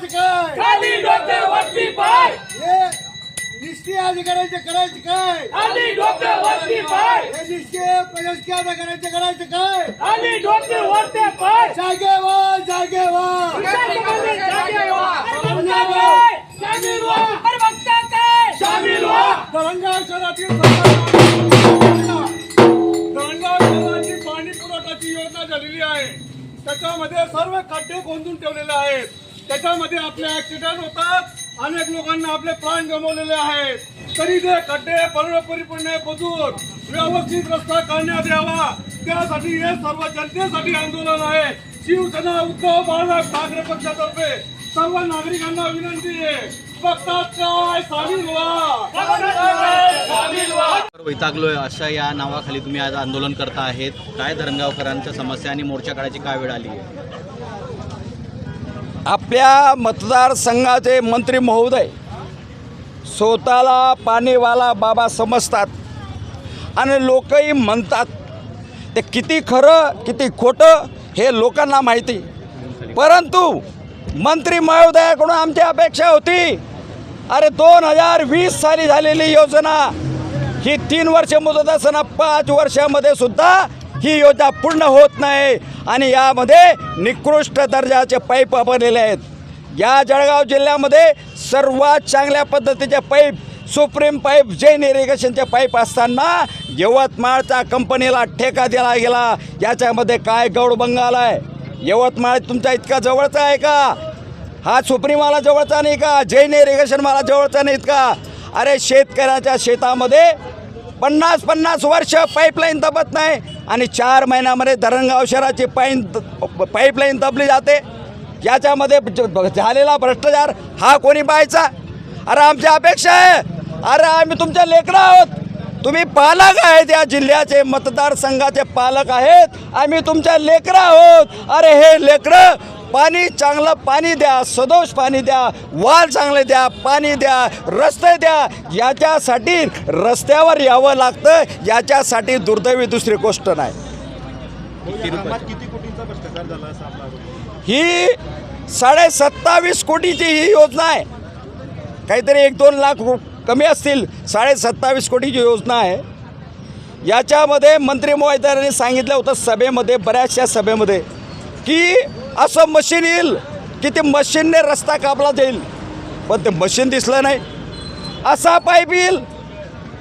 करायचं काय? खाली काय? खाली पाणी पुरवठ्याची योजना झालेली आहे. त्याच्यामध्ये सर्व खड्डे खोदून ठेवलेले आहेत. त्याच्यामध्ये आपले ऍक्सिडेंट होतात. अनेक लोकांना आपले प्राण गमावलेले आहेत. तरी ते खड्डे पूर्णपणे बदूर व्यवस्थित रस्ता काढण्यात यावा. त्यासाठी हे सर्व जनतेसाठी आंदोलन आहे. शिवसेना उद्धव बाळासाहेब ठाकरे पक्षातर्फे सर्व नागरिकांना विनंती आहे. वैतागलोय अशा या नावाखाली तुम्ही आज आंदोलन करता आहेत. काय धरणगावकरांच्या समस्या आणि मोर्चा काढायची काय वेळ आली आहे? आपल्या मतदारसंघाचे मंत्री महोदय स्वतःला पाणीवाला बाबा समजतात आणि लोकही म्हणतात ते किती खरं किती खोटं हे लोकांना माहिती. परंतु मंत्री महोदयाकडून आमची अपेक्षा होती अरे दोन हजार वीस साली झालेली योजना ही तीन वर्ष मुदत असताना पाच वर्षामध्ये सुद्धा ही योजना पूर्ण होत नाही. आणि यामध्ये निकृष्ट दर्जाचे पाईप वापरलेले आहेत. या जळगाव जिल्ह्यामध्ये सर्वात चांगल्या पद्धतीचे पाईप सुप्रीम पाईप जैन इरिगेशनचे पाईप असताना यवतमाळच्या कंपनीला ठेका दिला गेला. याच्यामध्ये काय गौडबंगाल आहे? यवतमाळ तुमच्या इतका जवळचा आहे का? हा सुप्रीमवाला जवळचा नाही का? जैन इरिगेशन मला जवळचा नाहीत का? अरे शेतकऱ्याच्या शेतामध्ये पन्नास पन्नास वर्ष पाईपलाईन दबत नाही आणि चार महिन्यामध्ये धरणगाव शहराची पाईन पाईपलाईन दबली जाते. याच्यामध्ये झालेला भ्रष्टाचार हा कोणी पाहायचा? अरे आमची अपेक्षा आहे. अरे आम्ही तुमच्या लेकरं आहोत. तुम्ही पालक आहेत या जिल्ह्याचे मतदारसंघाचे पालक आहेत. आम्ही तुमच्या लेकरं आहोत. अरे हे लेकरं पाणी चांगलं पाणी द्या सदोष पाणी द्या वाल चांगले द्या पाणी द्या रस्ते द्या याच्यासाठी रस्त्यावर यावं लागतं याच्यासाठी दुर्दैवी दुसरी गोष्ट नाही. ही साडे सत्तावीस कोटीची ही योजना आहे. काहीतरी एक दोन लाख रु कमी असतील साडे सत्तावीस कोटीची योजना आहे. याच्यामध्ये मंत्री महोदयांनी सांगितलं होतं सभेमध्ये बऱ्याचशा सभेमध्ये की असं मशीन येईल की ते मशीनने रस्ता कापला जाईल. पण ते मशीन दिसलं नाही. असा पाईप येईल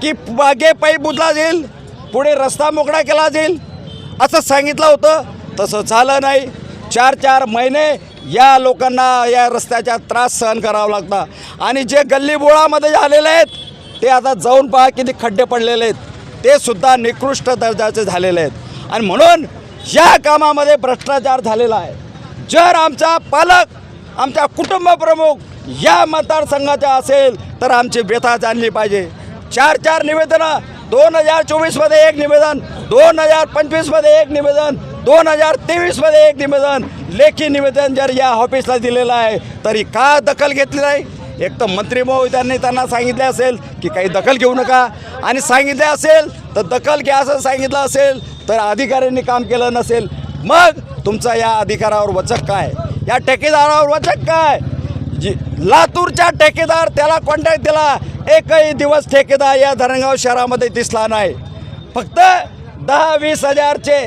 की मागे पाईप बुजला जाईल पुढे रस्ता मोकळा केला जाईल. असं सांगितलं होतं तसं झालं नाही. चार चार महिने या लोकांना या रस्त्याचा त्रास सहन करावा लागता आणि जे गल्लीबोळामध्ये झालेले आहेत ते आता जाऊन पहा किती खड्डे पडलेले आहेत. ते सुद्धा निकृष्ट दर्जाचे झालेले आहेत. आणि म्हणून या कामामध्ये भ्रष्टाचार झालेला आहे. जर आमचा पालक आमचा कुटुंबप्रमुख या मतदारसंघाचा असेल तर आमची व्यथा जाणली पाहिजे. चार चार निवेदनं दोन हजार चोवीसमध्ये एक निवेदन दोन हजार पंचवीसमध्ये एक निवेदन दोन हजार तेवीसमध्ये एक निवेदन. लेखी निवेदन जर या ऑफिसला दिलेलं आहे तरी का दखल घेतली नाही? एक तर मंत्री महोदयांनी त्यांना सांगितले असेल की काही दखल घेऊ नका. आणि सांगितले असेल तर दखल घ्या असं सांगितलं असेल तर अधिकाऱ्यांनी काम केलं नसेल. मग तुमचा या अधिकारावर वचक काय? या ठेकेदारावर वचक काय? जी लातूरचा ठेकेदार त्याला कॉन्टॅक्ट दिला. एकही दिवस ठेकेदार या धरणगाव शहरामध्ये दिसला नाही. फक्त दहा वीस हजारचे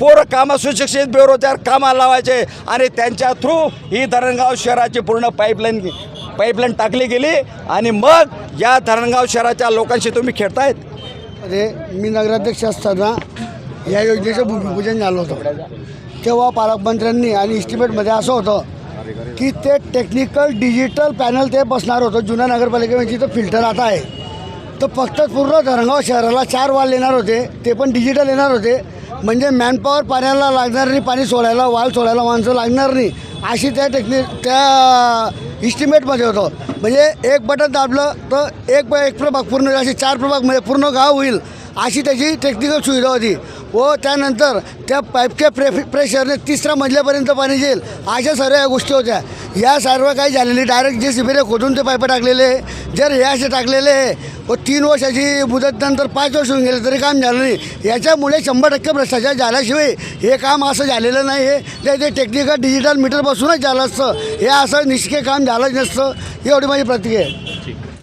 पोरं कामं सुशिक्षित बेरोजगार कामाला लावायचे आणि त्यांच्या थ्रू ही धरणगाव शहराची पूर्ण पाईपलाईन पाईपलाईन टाकली गेली आणि मग या धरणगाव शहराच्या लोकांशी तुम्ही खेळतायत? अरे मी नगराध्यक्ष असताना या योजनेचं भूमिपूजन झालं होतं. तेव्हा पालकमंत्र्यांनी आणि इस्टिमेटमध्ये असं होतं की ते टेक्निकल डिजिटल पॅनल ते बसणार होतं. जुन्या नगरपालिकेमध्ये म्हणजे जिथं फिल्टर आता आहे. तर फक्त पूर्ण धरणगाव शहराला चार वाल येणार होते. ते पण डिजिटल येणार होते. म्हणजे मॅनपॉवर पाण्याला लागणार नाही पाणी सोडायला वाल सोडायला माणसं लागणार नाही. अशी त्या टेक्निक त्या इस्टिमेटमध्ये होतं. म्हणजे एक बटन दाबलं तर एक एक प्रभाग पूर्ण असे चार प्रभागमध्ये पूर्ण गाव होईल अशी त्याची टेक्निकल सुविधा होती. व त्यानंतर त्या पाईपच्या प्रे प्रेशरने तिसऱ्या मजल्यापर्यंत पाणी येईल. अशा सर्व या गोष्टी होत्या. या सर्व काही झालेली डायरेक्ट जे शिबिरे खोदून ते पाईप टाकलेले जर हे असे टाकलेले व तीन वर्षाची मुदतनंतर पाच वर्ष होऊन गेले तरी काम झालं नाही. याच्यामुळे शंभर टक्के भ्रष्टाचार झाल्याशिवाय हे काम असं झालेलं नाही आहे. ते टेक्निकल डिजिटल मीटर बसूनच झालं असतं. हे असं निष्के काम झालंच नसतं. एवढी माझी प्रतिक्रिया आहे.